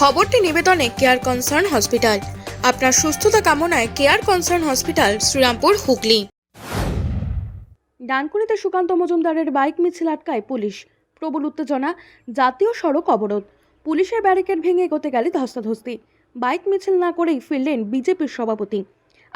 খবরটি নিবেদনে care concern hospital আপনার সুস্থতা কামনায় care concern hospital Serampore, Hooghly. ডানকুনিতে Sukanta মজুমদারের বাইক মিছিল আটকায় পুলিশ। প্রবল উত্তেজনা, জাতীয় সড়ক অবরোধ। পুলিশের ব্যারিকেড ভেঙে এগোতে গেলে ধস্তাধস্তি। বাইক মিছিল না করেই ফিরলেন বিজেপির সভাপতি।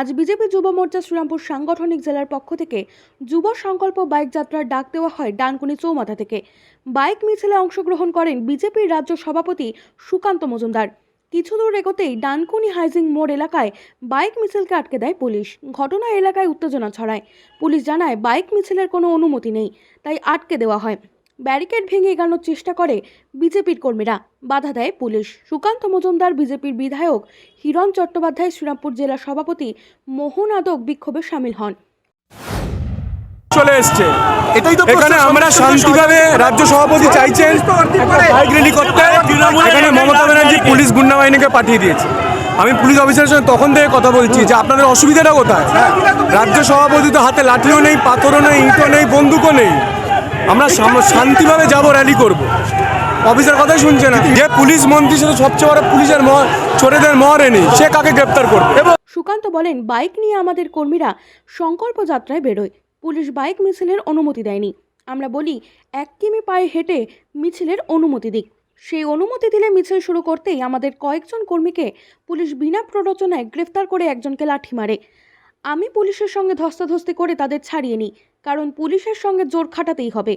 আজ বিজেপি যুব মোর্চা শ্রীরামপুর সাংগঠনিক জেলার পক্ষ থেকে যুব সংকল্প বাইক যাত্রার ডাক দেওয়া হয় ডানকুনি চৌমাথা থেকে। বাইক মিছিলে অংশগ্রহণ করেন বিজেপির রাজ্য সভাপতি সুকান্ত মজুমদার। কিছু দূর এগোতেই ডানকুনি হাইজিং মোড় এলাকায় বাইক মিছিলকে আটকে দেয় পুলিশ। ঘটনা এলাকায় উত্তেজনা ছড়ায়। পুলিশ জানায়, বাইক মিছিলের কোনো অনুমতি নেই, তাই আটকে দেওয়া হয়। ব্যারিকেড ভেঙে এগানোর চেষ্টা করে বিজেপির কর্মীরা। বাধা দেয় পুলিশ। সুকান্ত মজুমদার বিজেপির বিধায়ক হিরণ চট্টোপাধ্যায় শ্রীরামপুর জেলা সভাপতি মোহন আদক বিক্ষোভে সামিল হন। চলে এসছে। এটাই তো এখানে আমরা শান্তিভাবে রাজ্য সভাপতি চাইছেন বাইক র্যালি করতে। এখানে মমতা ব্যানার্জি পুলিশ গুন্ডা বাহিনীকে পাঠিয়ে দিয়েছে। আমি পুলিশ অফিসারের সঙ্গে তখন থেকে কথা বলছি যে আপনাদের অসুবিধাটা কোথায়? রাজ্য সভাপতি তো হাতে লাঠিও নেই পাথরও নেই ইঁটও নেই বন্দুকও নেই। আমরা শান্তিভাবে যাব র্যালি করব। অফিসার কথাই শুনছে না। যে পুলিশ মন্ত্রী তো সবচেয়ে বড় পুলিশের চোরেদের মহরে সে কাকে গ্রেপ্তার করবে? সুকান্ত বলেন বাইক নিয়ে আমাদের কর্মীরা সংকল্প যাত্রায় বেরোয়। পুলিশ বাইক মিছিলের অনুমতি দেয়নি। আমরা বলি, এক কিমি পায়ে হেঁটে মিছিলের অনুমতি দিক। সেই অনুমতি দিলে মিছিল শুরু করতেই আমাদের কয়েকজন কর্মীকে পুলিশ বিনা প্ররোচনায় গ্রেফতার করে একজনকে লাঠি মারে। আমি পুলিশের সঙ্গে ধস্তাধস্তি করে তাদের ছাড়িয়ে নিই। কারণ পুলিশের সঙ্গে জোর খাটাতেই হবে।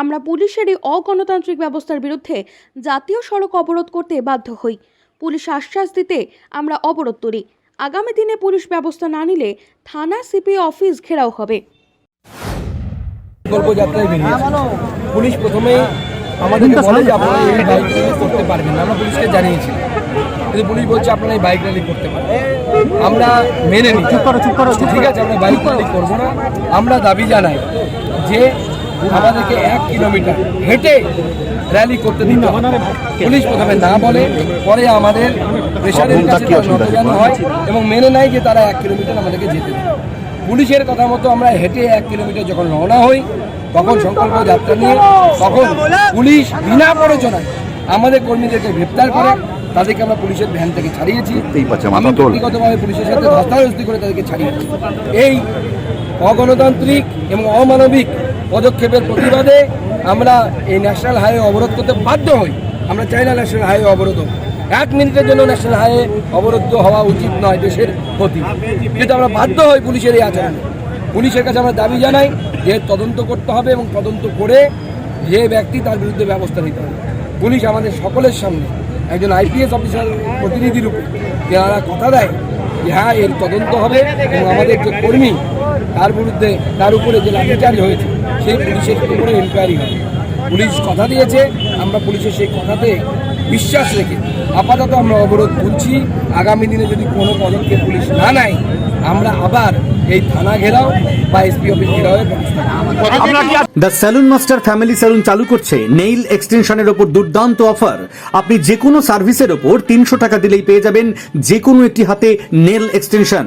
আমরা পুলিশের এই অগণতান্ত্রিক ব্যবস্থার বিরুদ্ধে জাতীয় সড়ক অবরোধ করতে বাধ্য হই। পুলিশ আশ্বাস দিতে আমরা অবরোধ তুলি। আগামী দিনে পুলিশ ব্যবস্থা না নিলে থানা সিপি অফিস ঘেরাও হবে। পুলিশ প্রথমে আমাদেরকে বলে যে আপনারা এই বাইক করতে পারবেন না। আমরা পুলিশকে জানিয়েছি। কিন্তু পুলিশ বলছে আপনারা এই বাইক র্যালি করতে পারবেন আমরা মেনে নিই। চুপ করো চুপ করো ঠিক আছে আমরা বাইক র্যালি করব না। আমরা দাবি জানাই যে আমাদেরকে এক কিলোমিটার হেঁটে র্যালি করতে দিন পুলিশ প্রথমে না বলে পরে আমাদের প্রেশারের কাছে হয় এবং মেনে নেয় যে তারা এক কিলোমিটার আমাদেরকে যেতে দেবে। পুলিশের কথা মতো আমরা হেঁটে এক কিলোমিটার যখন রওনা হই তখন সংকল্প যাত্রা নিয়ে তখন পুলিশ বিনা প্ররোচনায় আমাদের কর্মীদেরকে গ্রেপ্তার করে তাদেরকে আমরা পুলিশের ভ্যান থেকে ছাড়িয়েছি। ব্যক্তিগতভাবে পুলিশের সাথে ধস্তাধস্তি করে তাদেরকে ছাড়িয়েছি। এই অগণতান্ত্রিক এবং অমানবিক পদক্ষেপের প্রতিবাদে আমরা এই ন্যাশনাল হাইওয়ে অবরোধ করতে বাধ্য হই। আমরা চাই না ন্যাশনাল হাইওয়ে অবরোধ হোক। এক মিনিটের জন্য ন্যাশনাল হাইওয়ে অবরুদ্ধ হওয়া উচিত নয় দেশের ক্ষতি। কিন্তু আমরা বাধ্য হই পুলিশের এই আচরণে। পুলিশের কাছে আমরা দাবি জানাই যে তদন্ত করতে হবে এবং তদন্ত করে যে ব্যক্তি তার বিরুদ্ধে ব্যবস্থা নিতে হবে। পুলিশ আমাদের সকলের সামনে একজন আইপিএস অফিসার প্রতিনিধি রূপে যারা কথা দেয় যে হ্যাঁ এর তদন্ত হবে এবং আমাদের যে কর্মী, তার বিরুদ্ধে তার উপরে যে লাঠিচার্জ হয়েছে, সেই পুলিশের উপরে ইনকোয়ারি হবে পুলিশ কথা দিয়েছে, আমরা পুলিশের সেই কথাতে বিশ্বাস রেখে আপাতত আমরা অবরোধ তুলছি। আগামী দিনে যদি কোনো পদক্ষেপ পুলিশ না নেয়, আমরা আবার এই থানা ঘেরাও বা এসপি অফিস ঘেরাওয়ের ব্যবস্থা। The salon master family salon চালু করছে নেইল এক্সটেনশনের ওপর দুর্দান্ত অফার আপনি যে কোনো সার্ভিসের ওপর তিনশো টাকা দিলেই পেয়ে যাবেন যে কোনো একটি হাতে নেল এক্সটেনশন